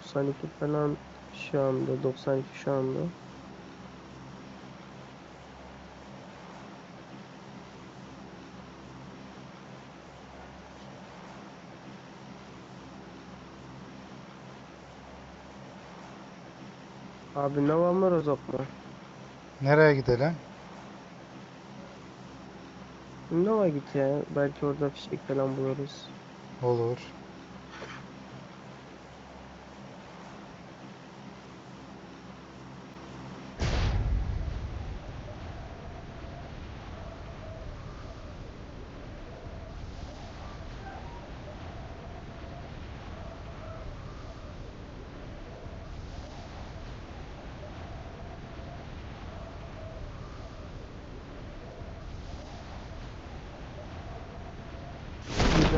92 falan şu anda 92 şu anda. Abi ne var mı Rozok mu? Nereye gidelim? Nova git ya. Belki orada fişek falan buluruz. Olur.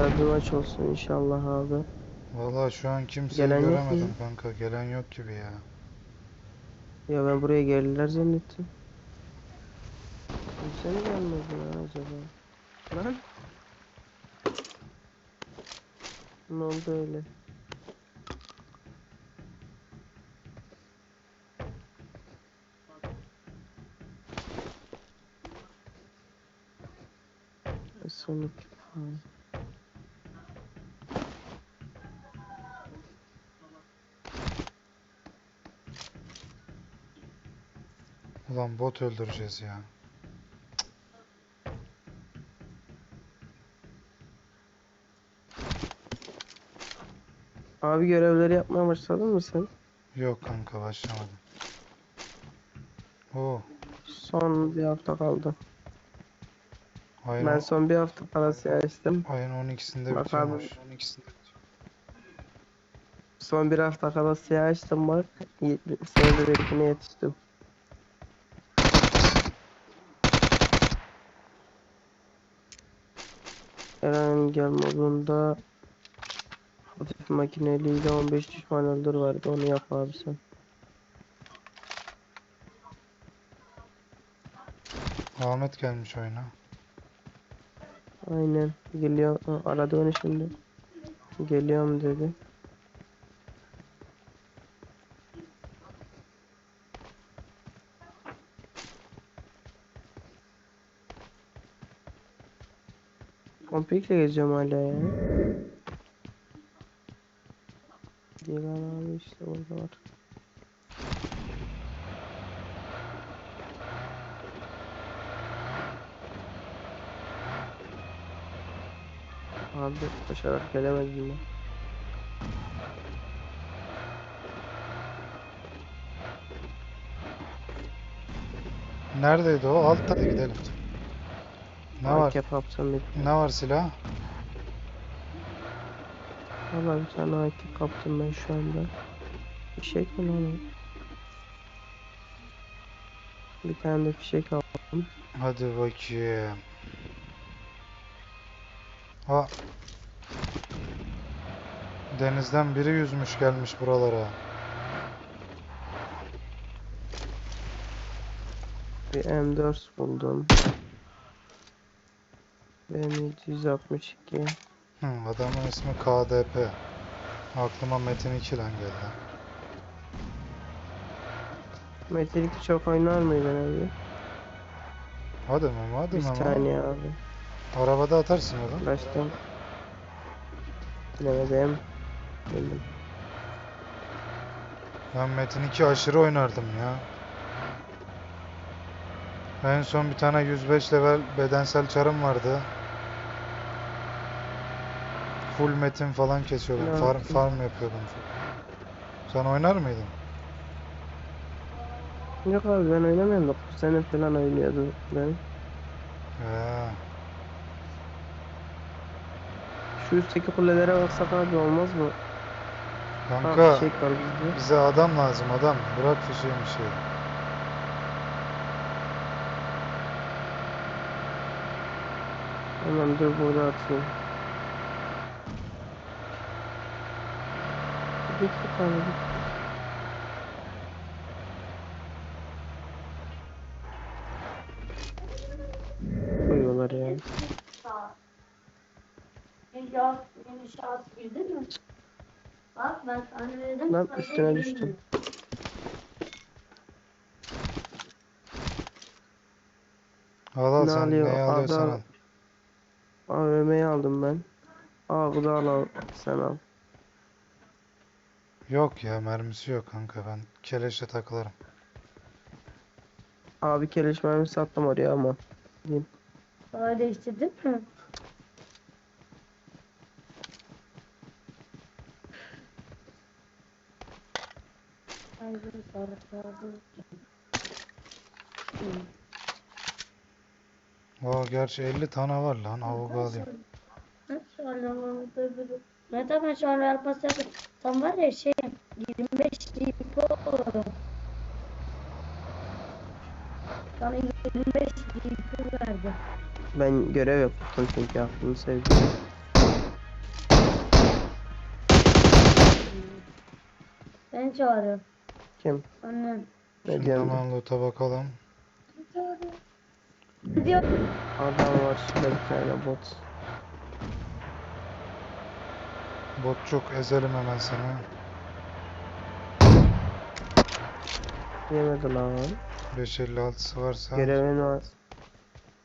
Güzel bir maç olsun inşallah abi. Vallahi şu an kimseyi Gelen yok göremedim kanka. Gelen yok gibi ya. Ya ben buraya geldiler zannettim. Kimse mi gelmedi ya acaba? Lan? Ne oldu öyle? Sonic. Ha. Ulan bot öldüreceğiz ya. Abi görevleri yapmaya başladın mı sen? Yok kanka başlamadım. Oo, Son bir hafta kaldı. ayın, Ben on- son bir hafta parası açtım. ayın 12'sinde Bak abi. bitiyormuş. Son bir hafta kala siyah açtım bak. Bekine yetiştim. Eren gel modunda hafif makineliyle 15 düşman öldür vardı onu yap abi sen. Ahmet gelmiş oyuna. Aynen geliyor aradı onu şimdi. Geliyorum dedi. Komplikle gezeceğim hala ya. Dilan abi işte orada var. Abi koşarak gelemedim ben. Neredeydi o? Altta hadi gidelim. Ne var? AK kapsam bir. Ne var silah? Valla bir tane AK kaptım ben şu anda. Fişek mi lan? Bir tane de fişek aldım. Hadi bakayım. Ha. Denizden biri yüzmüş gelmiş buralara. Bir M4 buldum. M762. Hı, adamın ismi KDP. Aklıma Metin 2 lan geldi. Metalik çok oynar mıydın abi? Hadi Memo, hadi Bir Memo. saniye abi. Arabada atarsın oğlum. Baştan. Bilemedim. Bildim. Ben Metin 2 aşırı oynardım ya. En son bir tane 105 level bedensel çarım vardı. Full metin falan kesiyordum. Ne Farm, farm yapıyordum. Sen oynar mıydın? Yok abi ben oynamıyorum da sene falan oynuyordu ben. He. Şu üstteki kulelere baksak abi olmaz mı? Ha Kanka var bizde. bize adam lazım adam. Bırak fişeği bir şey. Hemen dur burada atayım. Abi git. Koyuyorlar ya. Şahıs, yeni şahıs girdin mi? Bak ben sana dedim. Sen üstüne düştüm. Al al Ne sen alıyor? neyi alıyorsan Adam- al. AVM'yi aldım ben. Aa bu da al, al. Sen al. Yok ya mermisi yok kanka ben keleşle takılırım. Abi keleş mermisi attım oraya ama. Kolay değiştirdin mi? Aa gerçi 50 tane var lan avuga alayım. Nasıl anlamadım? Mehmet abi ben şu an yaptım. Tam var ya şey 25 DP oldu. Sana 25 DP verdi. Ben görev yaptım çünkü aklını sevdim. Beni çağırıyor. Kim? Annem. Ne diyorum? hemen loot'a bakalım. Diyor. Adam var şurada bir tane bot. Botçuk ezelim hemen seni. Yemedi lan. 556'sı varsa. Görevin var.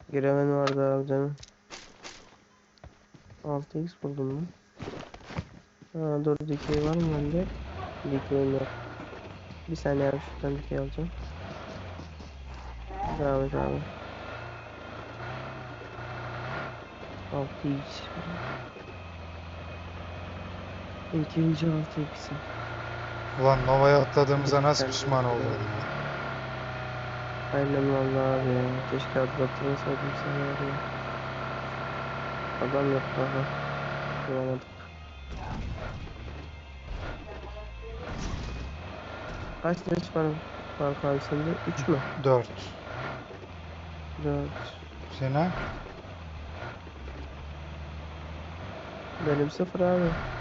Görevin vardı abi mi? 6x buldum mu? Ha dur dikey var mı bende? Dikeyim yok. Bir saniye abi şuradan dikey alacağım. Devam et abi. 6x. İkinci 6x'i. Ulan Nova'ya atladığımıza nasıl pişman oldum. Aynen vallahi abi ya. Keşke hatırlatmasaydım seni abi. Adam yok daha. Bulamadık. Kaç leş var Fark abi sende? 3 mü? 4. 4. Sene? Benim 0 abi.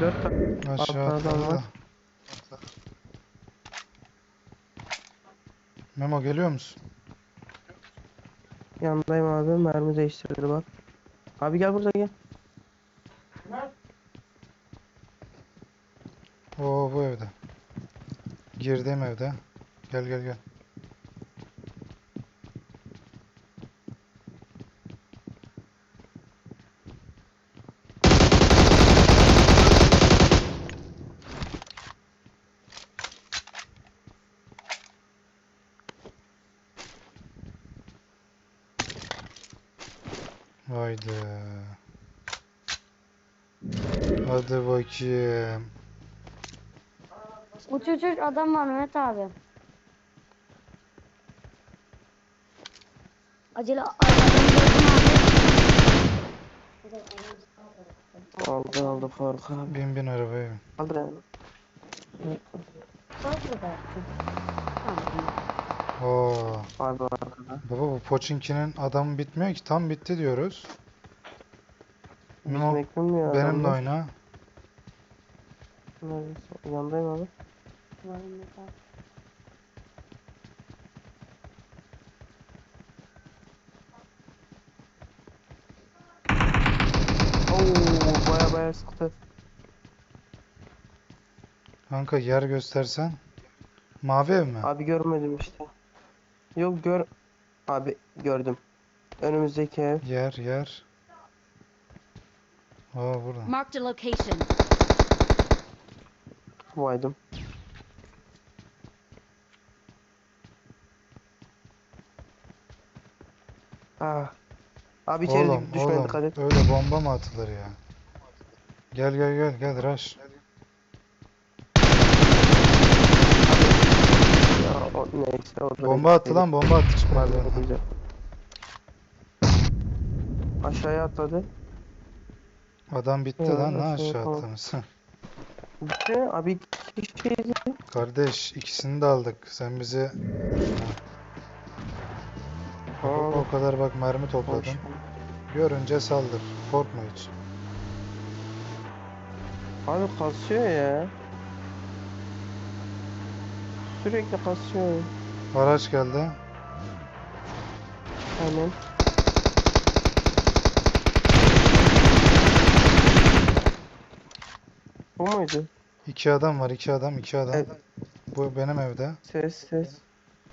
4 tane. Aşağı adam atladı var. Memo geliyor musun? Yanındayım abi. Mermi değiştirdi bak. Abi gel burada gel. Oo bu evde. Girdiğim evde. Gel gel gel. Haydi. Hadi bakayım. Uç uç uç adam var Mehmet abi. Acele. Aldı aldı Faruk abi. Bin bin arabaya bin. Bak burada. Oo. Abi var arkada. Baba bu Pochinki'nin adamı bitmiyor ki tam bitti diyoruz. Bitmek bilmiyor benimle adamlar. oyna. Neredesin? Yandayım abi. Var Mehmet abi. Oo baya baya sıktı. Kanka yer göstersen. Mavi ev mi? Abi görmedim işte. Yok gör. Abi gördüm. Önümüzdeki ev. Yer yer. Aa burada. Marked a location. Vaydım. Ah. Abi içeri Oğlum düşmeyin oğlum dikkat et. öyle bomba mı atılır ya? Gel gel gel gel orada Bomba attı lan bomba attı çıkmadı. Aşağıya atladı. Adam bitti Ya, lan ne aşağı aşağı falan. attınız. Bitti. Abi iki kişiydi. Kardeş ikisini de aldık. Sen bizi o, o kadar bak mermi topladın. Görünce saldır. Korkma hiç. Abi kasıyor ya. Sürekli kasıyor. Araç geldi. Aynen. Bu muydu? İki adam var, iki adam, iki adam. Evet. Bu benim evde. Ses ses.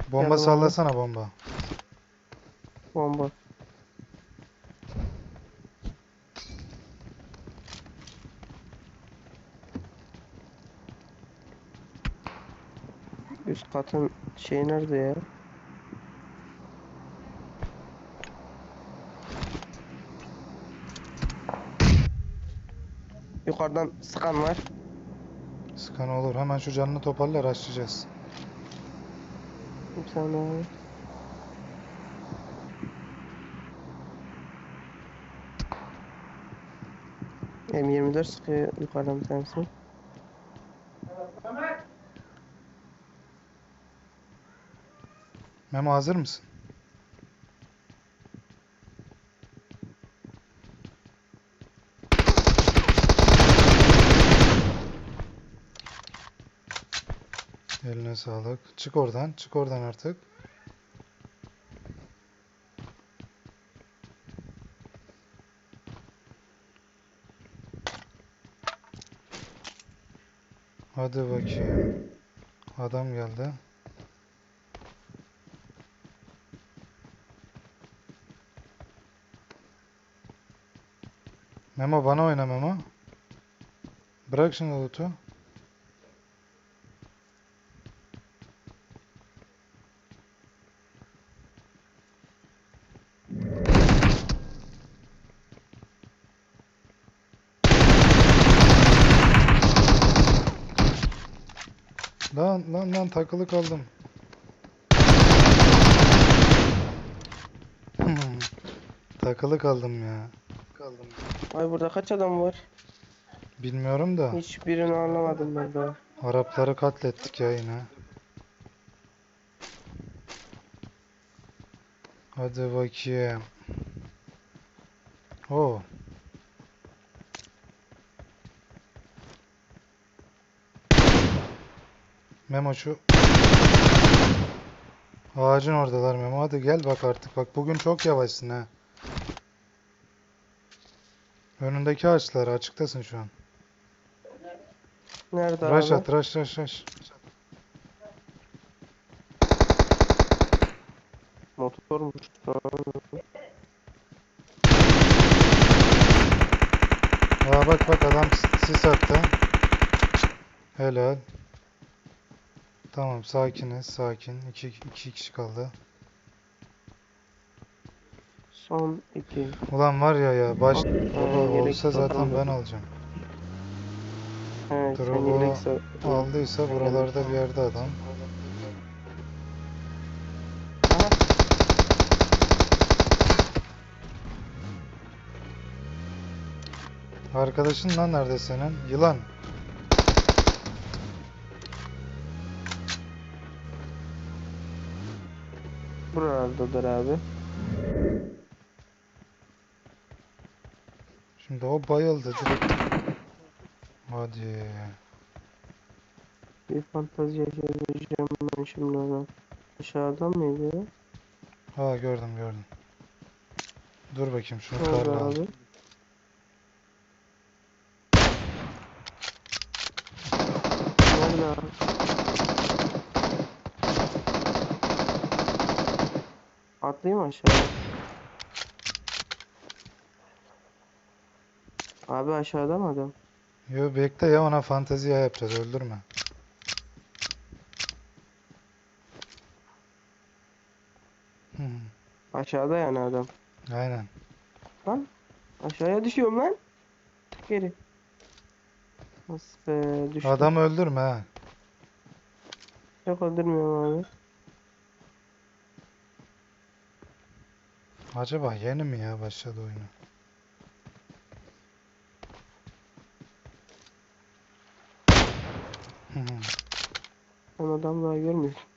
Bomba abi. sallasana bomba. Bomba. Üst katın şey nerede ya? Yukarıdan sıkan var. Sıkan olur. Hemen şu canını toparla açacağız. Bir tane abi. M24 sıkıyor yukarıdan bir tanesi. Memo hazır mısın? Eline sağlık. Çık oradan, çık oradan artık. Hadi bakayım. Adam geldi. Memo bana oyna Memo. Bırak şimdi loot'u. Lan lan lan takılı kaldım. Takılı kaldım ya. Kaldım. Ay burada kaç adam var? Bilmiyorum da Hiçbirini anlamadım ben daha. Arapları katlettik ya yine. Hadi bakayım. Oo. Memo şu Ağacın oradalar Memo. Hadi gel bak artık. Bak bugün çok yavaşsın ha. Önündeki ağaçlar açıktasın şu an. Nerede Rush abi? at, rush, rush, rush. Motormuş. Aa bak bak adam sis attı. Helal. Tamam sakiniz sakin. İki, iki kişi kaldı. Son iki. Ulan var ya ya baş Aa, olsa zaten ben alacağım. He, sen Drogo Aldıysa buralarda bir yerde adam. Aha. Arkadaşın lan nerede senin? Yılan. Buralardadır abi. Şimdi o bayıldı direkt. Hadi. Bir fantazi yaşayacağım ben şimdi ona. Aşağıda mıydı? Ha gördüm gördüm. Dur bakayım şunu Orada karla abi. Nerede abi? Atlayayım aşağıya? Abi aşağıda mı adam? Yo bekle ya ona fantezi ya yapacağız öldürme. Hı, Aşağıda yani adam. Aynen. Lan aşağıya düşüyorum lan. Geri. Nasıl be düştüm. Adam öldürme ha. Yok öldürmüyorum abi. Acaba yeni mi ya başladı oyunu? Hı hı. Ben adam daha görmüyorum.